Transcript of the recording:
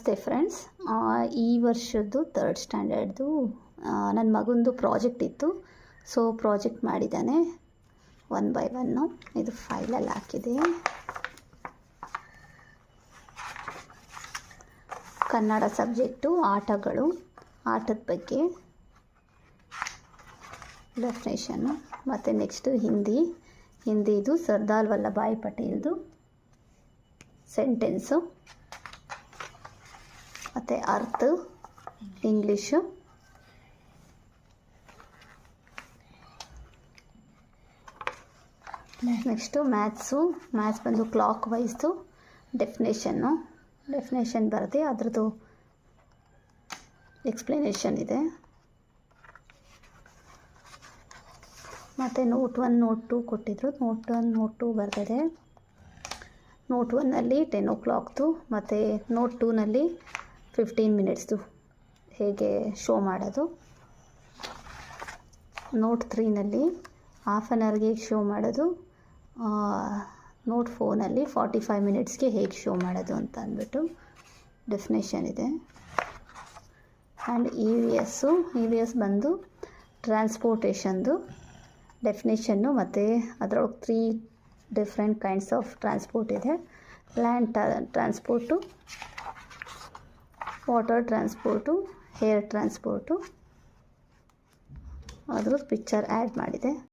ನಮಸ್ತೆ ಫ್ರೆಂಡ್ಸ್ ಈ ವರ್ಷದ್ದು ತರ್ಡ್ ಸ್ಟ್ಯಾಂಡರ್ಡ್ದು ನನ್ನ ಮಗಂದು ಪ್ರಾಜೆಕ್ಟ್ ಇತ್ತು. ಸೊ ಪ್ರಾಜೆಕ್ಟ್ ಮಾಡಿದ್ದಾನೆ ಒನ್ ಬೈ ಒನ್ನು ಇದು ಫೈಲಲ್ಲಿ ಹಾಕಿದೆ. ಕನ್ನಡ ಸಬ್ಜೆಕ್ಟು ಆಟಗಳು, ಆಟದ ಬಗ್ಗೆ ಡೆಫಿನೇಷನ್ನು ಮತ್ತು ನೆಕ್ಸ್ಟು ಹಿಂದಿ. ಹಿಂದಿದು ಸರ್ದಾರ್ ವಲ್ಲಭಾಯ್ ಪಟೇಲ್ದು ಸೆಂಟೆನ್ಸು ಮತ್ತು ಅರ್ಥ, ಇಂಗ್ಲೀಷು. ನೆಕ್ಸ್ಟು ಮ್ಯಾಥ್ಸು ಮ್ಯಾಥ್ಸ್ ಬಂದು ಕ್ಲಾಕ್ ವೈಸ್ದು ಡೆಫಿನೇಷನ್ನು ಡೆಫಿನೇಷನ್ ಬರದೆ ಅದರದ್ದು ಎಕ್ಸ್ಪ್ಲನೇಷನ್ ಇದೆ. ಮತ್ತು ನೋಟ್ ಒನ್ ನೋಟ್ ಟು ಕೊಟ್ಟಿದ್ರು. ನೋಟ್ ಒನ್ ನೋಟ್ ಟು ಬರ್ತದೆ ನೋಟ್ ಒನ್ನಲ್ಲಿ ಟೆನ್ ಓ ಕ್ಲಾಕ್ದು ಮತ್ತು ನೋಟ್ ಟೂನಲ್ಲಿ ಫಿಫ್ಟೀನ್ ಮಿನಿಟ್ಸ್ದು ಹೇಗೆ ಶೋ ಮಾಡೋದು. ನೋಟ್ ತ್ರೀನಲ್ಲಿ ಹಾಫ್ ಆನ್ ಅವರ್ಗೆ ಹೇಗೆ ಶೋ ಮಾಡೋದು. ನೋಟ್ ಫೋನಲ್ಲಿ ಫಾರ್ಟಿ ಫೈವ್ ಮಿನಿಟ್ಸ್ಗೆ ಹೇಗೆ ಶೋ ಮಾಡೋದು ಅಂತ ಅಂದ್ಬಿಟ್ಟು ಡೆಫಿನೇಷನ್ ಇದೆ. And E V S E V S ಬಂದು ಟ್ರಾನ್ಸ್ಪೋರ್ಟೇಷನ್ದು ಡೆಫಿನೇಷನ್ನು ಮತ್ತು ಅದರೊಳಗೆ three different kinds of transport ಇದೆ. Land transport water transport air transport ಅದ್ರದ್ದು ಪಿಕ್ಚರ್ ಆ್ಯಡ್ ಮಾಡಿದೆ.